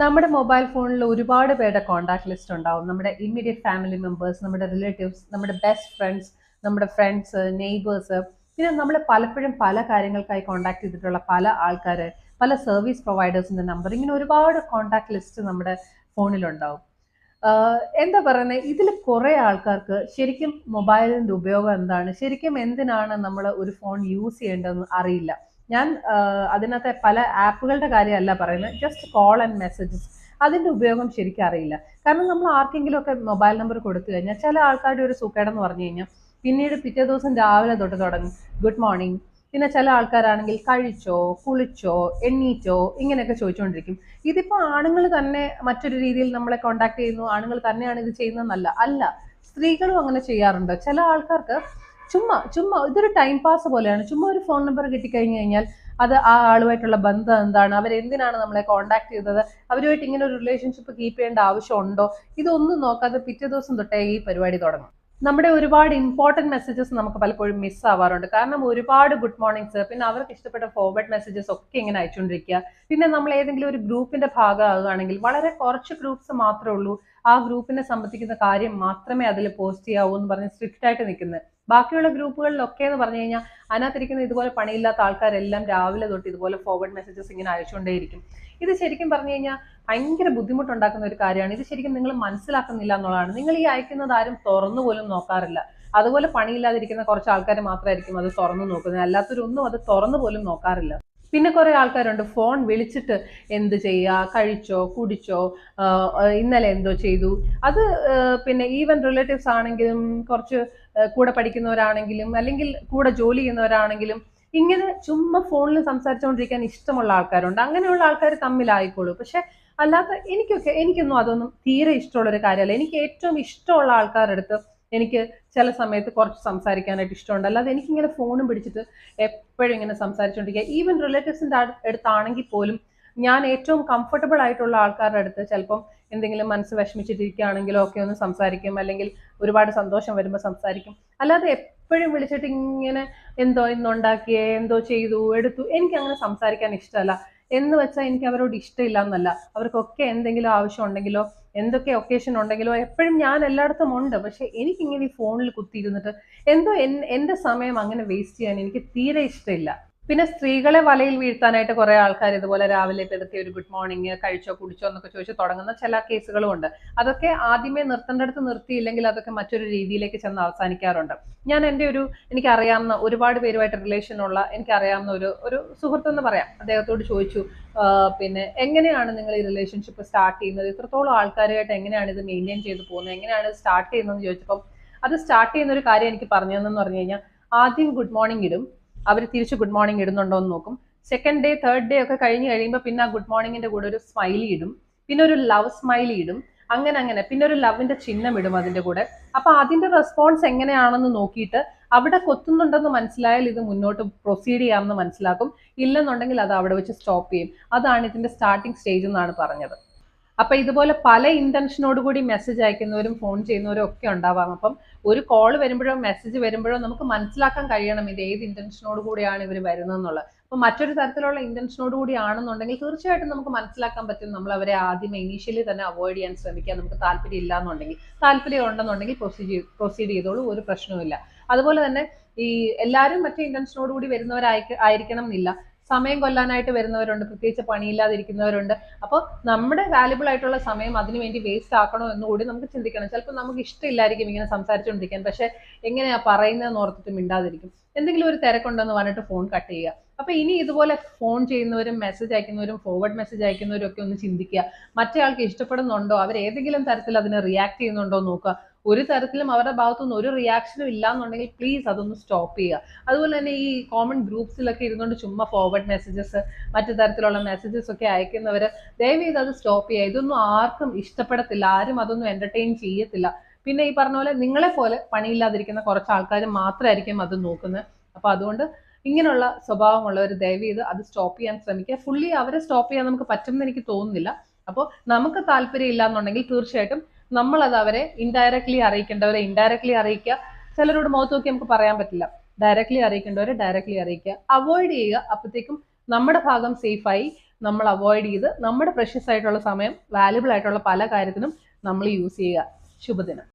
നമ്മുടെ മൊബൈൽ ഫോണിൽ ഒരുപാട് പേരുടെ കോൺടാക്ട് ലിസ്റ്റ് ഉണ്ടാവും. നമ്മുടെ ഇമ്മീഡിയറ്റ് ഫാമിലി മെമ്പേഴ്സ് നമ്മുടെ റിലേറ്റീവ്സ് നമ്മുടെ ബെസ്റ്റ് ഫ്രണ്ട്സ് നമ്മുടെ ഫ്രണ്ട്സ് നെയ്ബേഴ്സ് പിന്നെ നമ്മൾ പലപ്പോഴും പല കാര്യങ്ങൾക്കായി കോൺടാക്ട് ചെയ്തിട്ടുള്ള പല ആൾക്കാർ പല സർവീസ് പ്രൊവൈഡേഴ്സിന്റെ നമ്പർ ഇങ്ങനെ ഒരുപാട് കോൺടാക്ട് ലിസ്റ്റ് നമ്മുടെ ഫോണിലുണ്ടാവും എന്താ പറയുന്നത് ഇതിൽ കുറേ ആൾക്കാർക്ക് ശരിക്കും മൊബൈലിന്റെ ഉപയോഗം എന്താണ്? ശരിക്കും എന്തിനാണ് നമ്മൾ ഒരു ഫോൺ യൂസ് ചെയ്യേണ്ടതെന്ന് അറിയില്ല. ഞാൻ അതിനകത്തെ പല ആപ്പുകളുടെ കാര്യമല്ല പറയുന്നത് ജസ്റ്റ് കോൾ ആൻഡ് മെസ്സേജസ് അതിന്റെ ഉപയോഗം ശരിക്കും അറിയില്ല. കാരണം നമ്മൾ ആർക്കെങ്കിലും ഒക്കെ മൊബൈൽ നമ്പർ കൊടുത്തു കഴിഞ്ഞാൽ ചില ആൾക്കാരുടെ ഒരു സുഖേടെന്ന് പറഞ്ഞു കഴിഞ്ഞാൽ പിന്നീട് പിറ്റേ ദിവസം രാവിലെ തൊട്ട് തുടങ്ങും. ഗുഡ് മോർണിംഗ് പിന്നെ ചില ആൾക്കാരാണെങ്കിൽ കഴിച്ചോ കുളിച്ചോ എണ്ണീറ്റോ ഇങ്ങനെയൊക്കെ ചോദിച്ചുകൊണ്ടിരിക്കും. ഇതിപ്പോൾ ആണുങ്ങൾ തന്നെ മറ്റൊരു രീതിയിൽ നമ്മളെ കോണ്ടാക്ട് ചെയ്യുന്നു. ആണുങ്ങൾ തന്നെയാണ് ഇത് ചെയ്യുന്നതെന്നല്ല. അല്ല സ്ത്രീകളും അങ്ങനെ ചെയ്യാറുണ്ട്. ചില ആൾക്കാർക്ക് ചുമ്മാ ചുമ്മാ ഇതൊരു ടൈം പാസ് പോലെയാണ്. ചുമ്മാ ഒരു ഫോൺ നമ്പർ കിട്ടിക്കഴിഞ്ഞു കഴിഞ്ഞാൽ അത് ആ ആളുമായിട്ടുള്ള ബന്ധം എന്താണ്? അവരെന്തിനാണ് നമ്മളെ കോണ്ടാക്ട് ചെയ്തത്? അവരുമായിട്ട് ഇങ്ങനെ ഒരു റിലേഷൻഷിപ്പ് കീപ്പ് ചെയ്യേണ്ട ആവശ്യമുണ്ടോ? ഇതൊന്നും നോക്കാതെ പിറ്റേ ദിവസം തൊട്ടേ ഈ പരിപാടി തുടങ്ങും. നമ്മുടെ ഒരുപാട് ഇമ്പോർട്ടന്റ് മെസ്സേജസ് നമുക്ക് പലപ്പോഴും മിസ് ആവാറുണ്ട്. കാരണം ഒരുപാട് ഗുഡ് മോർണിംഗ്സ് പിന്നെ അവർക്ക് ഇഷ്ടപ്പെട്ട ഫോർവേഡ് മെസ്സേജസ് ഒക്കെ ഇങ്ങനെ അയച്ചുകൊണ്ടിരിക്കുക. പിന്നെ നമ്മൾ ഏതെങ്കിലും ഒരു ഗ്രൂപ്പിന്റെ ഭാഗമാകുകയാണെങ്കിൽ വളരെ കുറച്ച് ഗ്രൂപ്പ്സ് മാത്രമേ ഉള്ളൂ. ആ ഗ്രൂപ്പിനെ സംബന്ധിക്കുന്ന കാര്യം മാത്രമേ അതിൽ പോസ്റ്റ് ചെയ്യാവൂ എന്ന് പറഞ്ഞ് സ്ട്രിക്റ്റ് ആയിട്ട് നിൽക്കുന്നത്. ബാക്കിയുള്ള ഗ്രൂപ്പുകളിലൊക്കെ എന്ന് പറഞ്ഞു കഴിഞ്ഞാൽ അതിനകത്തിരിക്കുന്ന ഇതുപോലെ പണിയില്ലാത്ത ആൾക്കാരെല്ലാം രാവിലെ തൊട്ട് ഇതുപോലെ ഫോർവേഡ് മെസ്സേജസ് ഇങ്ങനെ അയച്ചുകൊണ്ടേയിരിക്കും. ഇത് ശരിക്കും പറഞ്ഞു കഴിഞ്ഞാൽ ഭയങ്കര ബുദ്ധിമുട്ടുണ്ടാക്കുന്ന ഒരു കാര്യമാണ്. ഇത് ശരിക്കും നിങ്ങൾ മനസ്സിലാക്കുന്നില്ല എന്നുള്ളതാണ്. നിങ്ങൾ ഈ അയക്കുന്നത് ആരും തുറന്നു പോലും നോക്കാറില്ല. അതുപോലെ പണിയില്ലാതിരിക്കുന്ന കുറച്ച് ആൾക്കാർ മാത്രമായിരിക്കും അത് തുറന്നു നോക്കുന്നത്. അല്ലാത്തവരൊന്നും അത് തുറന്നു പോലും നോക്കാറില്ല. പിന്നെ കുറെ ആൾക്കാരുണ്ട്. ഫോൺ വിളിച്ചിട്ട് എന്ത് ചെയ്യുക? കഴിച്ചോ? കുടിച്ചോ? ഇന്നലെ എന്തോ ചെയ്തു? അത് പിന്നെ ഈവൻ റിലേറ്റീവ്സ് ആണെങ്കിലും കുറച്ച് കൂടെ പഠിക്കുന്നവരാണെങ്കിലും അല്ലെങ്കിൽ കൂടെ ജോലി ചെയ്യുന്നവരാണെങ്കിലും ഇങ്ങനെ ചുമ്മാ ഫോണിൽ സംസാരിച്ചുകൊണ്ടിരിക്കാൻ ഇഷ്ടമുള്ള ആൾക്കാരുണ്ട്. അങ്ങനെയുള്ള ആൾക്കാർ തമ്മിലായിക്കോളൂ. പക്ഷെ അല്ലാത്ത എനിക്കൊക്കെ എനിക്കൊന്നും അതൊന്നും തീരെ ഇഷ്ടമുള്ള ഒരു കാര്യമല്ല. എനിക്ക് ഏറ്റവും ഇഷ്ടമുള്ള ആൾക്കാരുടെ അടുത്ത് എനിക്ക് ചില സമയത്ത് കുറച്ച് സംസാരിക്കാനായിട്ട് ഇഷ്ടമുണ്ട്. അല്ലാതെ എനിക്കിങ്ങനെ ഫോണും പിടിച്ചിട്ട് എപ്പോഴും ഇങ്ങനെ സംസാരിച്ചുകൊണ്ടിരിക്കുക ഈവൻ റിലേറ്റീവ്സിന്റെ അടുത്താണെങ്കിൽ പോലും ഞാൻ ഏറ്റവും കംഫർട്ടബിൾ ആയിട്ടുള്ള ആൾക്കാരുടെ അടുത്ത് ചിലപ്പം എന്തെങ്കിലും മനസ്സ് വിഷമിച്ചിട്ടിരിക്കുകയാണെങ്കിലോ ഒക്കെ ഒന്ന് സംസാരിക്കും. അല്ലെങ്കിൽ ഒരുപാട് സന്തോഷം വരുമ്പോൾ സംസാരിക്കും. അല്ലാതെ എപ്പോഴും വിളിച്ചിട്ട് ഇങ്ങനെ എന്തോ ഇന്നുണ്ടാക്കിയേ എന്തോ ചെയ്തു എടുത്തു എനിക്ക് അങ്ങനെ സംസാരിക്കാൻ ഇഷ്ടമല്ല. എന്ന് വെച്ചാൽ എനിക്ക് അവരോട് ഇഷ്ടമില്ല എന്നല്ല. അവർക്കൊക്കെ എന്തെങ്കിലും ആവശ്യം ഉണ്ടെങ്കിലോ എന്തൊക്കെ ഒക്കേഷൻ ഉണ്ടെങ്കിലോ എപ്പോഴും ഞാൻ എല്ലായിടത്തും ഉണ്ട്. പക്ഷെ എനിക്കിങ്ങനെ ഈ ഫോണിൽ കുത്തിയിരുന്നിട്ട് എന്തോ എൻ- എന്റെ സമയം അങ്ങനെ വേസ്റ്റ് ചെയ്യാൻ എനിക്ക് തീരെ ഇഷ്ടമില്ല. പിന്നെ സ്ത്രീകളെ വലയിൽ വീഴ്ത്താനായിട്ട് കുറെ ആൾക്കാർ ഇതുപോലെ രാവിലെ പെടുത്തി ഒരു ഗുഡ് മോർണിംഗ് കഴിച്ചോ കുടിച്ചോ എന്നൊക്കെ ചോദിച്ച് തുടങ്ങുന്ന ചില കേസുകളും ഉണ്ട്. അതൊക്കെ ആദ്യമേ നിർത്തേണ്ടടുത്ത് നിർത്തിയില്ലെങ്കിൽ അതൊക്കെ മറ്റൊരു രീതിയിലേക്ക് ചെന്ന് അവസാനിക്കാറുണ്ട്. ഞാൻ എന്റെ ഒരു എനിക്ക് അറിയാവുന്ന ഒരുപാട് പേരുമായിട്ട് റിലേഷൻ ഉള്ള എനിക്ക് അറിയാവുന്ന ഒരു ഒരു സുഹൃത്തെന്ന് പറയാം. അദ്ദേഹത്തോട് ചോദിച്ചു പിന്നെ എങ്ങനെയാണ് നിങ്ങൾ ഈ റിലേഷൻഷിപ്പ് സ്റ്റാർട്ട് ചെയ്യുന്നത്? ഇത്രത്തോളം ആൾക്കാരുമായിട്ട് എങ്ങനെയാണ് ഇത് മെയിന്റെയിൻ ചെയ്ത് പോകുന്നത്? എങ്ങനെയാണ് ഇത് സ്റ്റാർട്ട് ചെയ്യുന്നതെന്ന് ചോദിച്ചപ്പോൾ അത് സ്റ്റാർട്ട് ചെയ്യുന്ന ഒരു കാര്യം എനിക്ക് പറഞ്ഞു തന്നെന്ന് പറഞ്ഞു കഴിഞ്ഞാൽ ആദ്യം ഗുഡ് മോർണിംഗ് ഇടും അവർ തിരിച്ച് ഗുഡ് മോർണിംഗ് ഇടുന്നുണ്ടോ എന്ന് നോക്കും. സെക്കൻഡ് ഡേ തേർഡ് ഡേ ഒക്കെ കഴിഞ്ഞ് കഴിയുമ്പോൾ പിന്നെ ആ ഗുഡ് മോർണിംഗിന്റെ കൂടെ ഒരു സ്മൈലി ഇടും. പിന്നെ ഒരു ലവ് സ്മൈലി ഇടും. അങ്ങനെ അങ്ങനെ. പിന്നെ ഒരു ലവിന്റെ ചിഹ്നം ഇടും അതിന്റെ കൂടെ. അപ്പൊ അതിന്റെ റെസ്പോൺസ് എങ്ങനെയാണെന്ന് നോക്കിയിട്ട് അവിടെ കൊത്തുന്നുണ്ടെന്ന് മനസ്സിലായാൽ ഇത് മുന്നോട്ട് പ്രൊസീഡ് ചെയ്യാമെന്ന് മനസ്സിലാക്കും. ഇല്ലെന്നുണ്ടെങ്കിൽ അത് അവിടെ വെച്ച് സ്റ്റോപ്പ് ചെയ്യും. അതാണ് ഇതിന്റെ സ്റ്റാർട്ടിംഗ് സ്റ്റേജ് എന്നാണ് പറഞ്ഞത്. അപ്പൊ ഇതുപോലെ പല ഇന്റൻഷനോട് കൂടി മെസ്സേജ് അയക്കുന്നവരും ഫോൺ ചെയ്യുന്നവരും ഒക്കെ ഉണ്ടാവാം. അപ്പം ഒരു കോൾ വരുമ്പോഴോ മെസ്സേജ് വരുമ്പോഴോ നമുക്ക് മനസ്സിലാക്കാൻ കഴിയണം ഇത് ഏത് ഇന്റൻഷനോട് കൂടിയാണ് ഇവർ വരുന്നതെന്നുള്ളത്. അപ്പൊ മറ്റൊരു തരത്തിലുള്ള ഇന്റൻഷനോട് കൂടി ആണെന്നുണ്ടെങ്കിൽ തീർച്ചയായിട്ടും നമുക്ക് മനസ്സിലാക്കാൻ പറ്റും. നമ്മൾ അവരെ ആദ്യം ഇനീഷ്യലി തന്നെ അവോയ്ഡ് ചെയ്യാൻ ശ്രമിക്കുക. നമുക്ക് താല്പര്യം ഇല്ല എന്നുണ്ടെങ്കിൽ താല്പര്യം ഉണ്ടെന്നുണ്ടെങ്കിൽ പ്രൊസീഡ് പ്രൊസീഡ് ചെയ്തോളൂ. ഒരു പ്രശ്നവുമില്ല. അതുപോലെ തന്നെ ഈ എല്ലാവരും മറ്റേ ഇന്റൻഷനോട് കൂടി വരുന്നവരായി ആയിരിക്കണം എന്നില്ല സമയം കൊല്ലാനായിട്ട് വരുന്നവരുണ്ട് പ്രത്യേകിച്ച് പണിയില്ലാതിരിക്കുന്നവരുണ്ട്. അപ്പോൾ നമ്മുടെ വാല്യുബിൾ ആയിട്ടുള്ള സമയം അതിനു വേണ്ടി വേസ്റ്റ് ആക്കണോ എന്ന് കൂടി നമുക്ക് ചിന്തിക്കണം. ചിലപ്പോൾ നമുക്ക് ഇഷ്ടമില്ലായിരിക്കും ഇങ്ങനെ സംസാരിച്ചുകൊണ്ടിരിക്കാൻ പക്ഷെ എങ്ങനെയാ പറയുന്നതെന്ന് ഓർത്തിട്ട് മിണ്ടാതിരിക്കും. എന്തെങ്കിലും ഒരു തിരക്കുണ്ടെന്ന് പറഞ്ഞിട്ട് ഫോൺ കട്ട് ചെയ്യുക. അപ്പൊ ഇനി ഇതുപോലെ ഫോൺ ചെയ്യുന്നവരും മെസ്സേജ് അയക്കുന്നവരും ഫോർവേഡ് മെസ്സേജ് അയക്കുന്നവരും ഒക്കെ ഒന്ന് ചിന്തിക്കുക. മറ്റേ ആൾക്ക് ഇഷ്ടപ്പെടുന്നുണ്ടോ? അവർ ഏതെങ്കിലും തരത്തിൽ അതിനെ റിയാക്ട് ചെയ്യുന്നുണ്ടോ നോക്കുക. ഒരു തരത്തിലും അവരുടെ ഭാഗത്തുനിന്ന് ഒരു റിയാക്ഷനും ഇല്ല എന്നുണ്ടെങ്കിൽ പ്ലീസ് അതൊന്ന് സ്റ്റോപ്പ് ചെയ്യുക. അതുപോലെ തന്നെ ഈ കോമൺ ഗ്രൂപ്പ്സിലൊക്കെ ഇരുന്നുകൊണ്ട് ചുമ്മാ ഫോർവേഡ് മെസ്സേജസ് മറ്റു തരത്തിലുള്ള മെസ്സേജസ് ഒക്കെ അയക്കുന്നവർ ദയവേത് അത് സ്റ്റോപ്പ് ചെയ്യുക. ഇതൊന്നും ആർക്കും ഇഷ്ടപ്പെടത്തില്ല. ആരും അതൊന്നും എന്റർടൈൻ ചെയ്യത്തില്ല. പിന്നെ ഈ പറഞ്ഞ പോലെ നിങ്ങളെ പോലെ പണിയില്ലാതിരിക്കുന്ന കുറച്ച് ആൾക്കാർ മാത്രമായിരിക്കും അത് നോക്കുന്നത്. അപ്പൊ അതുകൊണ്ട് ഇങ്ങനെയുള്ള സ്വഭാവമുള്ളവർ ദയവ് ചെയ്ത് അത് സ്റ്റോപ്പ് ചെയ്യാൻ ശ്രമിക്കുക. ഫുള്ളി അവരെ സ്റ്റോപ്പ് ചെയ്യാൻ നമുക്ക് പറ്റുമെന്ന് എനിക്ക് തോന്നുന്നില്ല. അപ്പോൾ നമുക്ക് താല്പര്യം ഇല്ല എന്നുണ്ടെങ്കിൽ തീർച്ചയായിട്ടും നമ്മളത് അവരെ ഇൻഡയറക്ട്ലി അറിയിക്കേണ്ടവരെ ഇൻഡയറക്ട്ലി അറിയിക്കുക. ചിലരോട് മുഖത്ത് നോക്കി നമുക്ക് പറയാൻ പറ്റില്ല. ഡയറക്ട്ലി അറിയിക്കേണ്ടവരെ ഡയറക്ട്ലി അറിയിക്കുക. അവോയ്ഡ് ചെയ്യുക. അപ്പോഴത്തേക്കും നമ്മുടെ ഭാഗം സേഫായി നമ്മൾ അവോയ്ഡ് ചെയ്ത് നമ്മുടെ പ്രഷ്യസ് ആയിട്ടുള്ള സമയം വാല്യുബിൾ ആയിട്ടുള്ള പല കാര്യത്തിനും നമ്മൾ യൂസ് ചെയ്യുക. ശുഭദിനം.